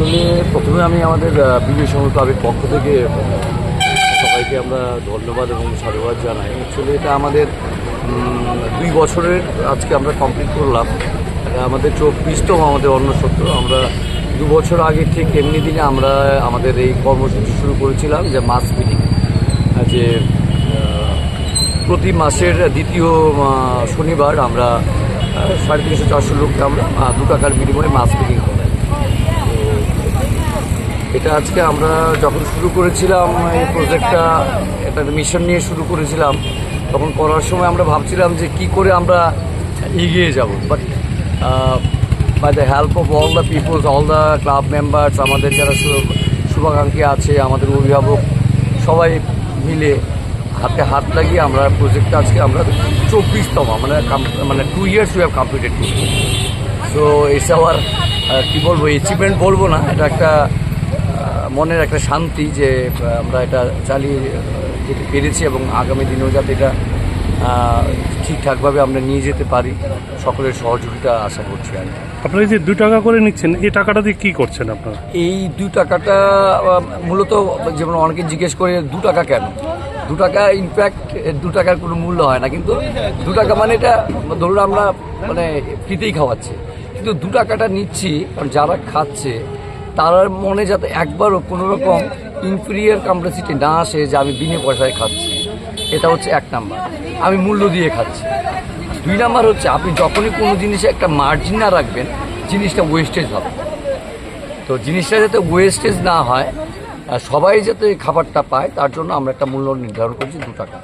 Actually প্রথমে আমি আমাদের বিজয় সংঘ ক্লাবের পক্ষ থেকে সবাইকে আমরা ধন্যবাদ এবং সাধুবাদ জানাই। অ্যাকচুয়ালি এটা আমাদের দুই বছরের আজকে আমরা কমপ্লিট করলাম। আমাদের চব্বিশতম আমাদের অন্য সত্য আমরা দু বছর আগে ঠিক এমনি দিনে আমরা আমাদের এই কর্মসূচি শুরু করেছিলাম যে মাস মিটিং যে প্রতি মাসের দ্বিতীয় শনিবার আমরা সাড়ে তিনশো চারশো লোককে আমরা দু টাকার বিনিময়ে মাস মিটিং করাই এটা আজকে আমরা যখন শুরু করেছিলাম এই প্রজেক্টটা একটা মিশন নিয়ে শুরু করেছিলাম, তখন করার সময় আমরা ভাবছিলাম যে কি করে আমরা এগিয়ে যাব। But by the help of all the peoples all the club members আমাদের যারা শুভাকাঙ্ক্ষী আছে, আমাদের অভিভাবক, সবাই মিলে হাতে হাত লাগিয়ে আমরা প্রজেক্টটা আজকে আমরা চব্বিশতম মানে মানে two years we have completed so it's our কী বলব অ্যাচিভমেন্ট বলব না, এটা একটা মনের একটা শান্তি যে আমরা এটা চালিয়ে যেতে পেরেছি এবং আগামী দিনেও যাতে এটা ঠিকঠাকভাবে আমরা নিয়ে যেতে পারি সকলের সহযোগিতা আশা করছি আমি। আপনারা যে দু টাকা করে নিচ্ছেন এই টাকাটা দিয়ে কী করছেন আপনারা? এই দু টাকাটা মূলত যেমন অনেকে জিজ্ঞেস করে দু টাকা কেন? দু টাকা ইনফ্যাক্ট দু টাকার কোনো মূল্য হয় না কিন্তু দু টাকা মানে এটা ধরুন আমরা মানে ফ্রিতেই খাওয়াচ্ছি। কিন্তু দু টাকাটা নিচ্ছি কারণ যারা খাচ্ছে তার মনে যাতে একবারও কোনো রকম ইনফিরিয়ার কমপ্লেক্সিটি না আসে যে আমি বিনে পয়সায় খাচ্ছি। এটা হচ্ছে এক নাম্বার। আমি মূল্য দিয়ে খাচ্ছি। দুই নাম্বার হচ্ছে আপনি যখনই কোনো জিনিসে একটা মার্জিন না রাখবেন, জিনিসটা ওয়েস্টেজ হবে। তো জিনিসটা যাতে ওয়েস্টেজ না হয় সবাই যাতে খাবারটা পায়, তার জন্য আমরা একটা মূল্য নির্ধারণ করছি দু টাকা।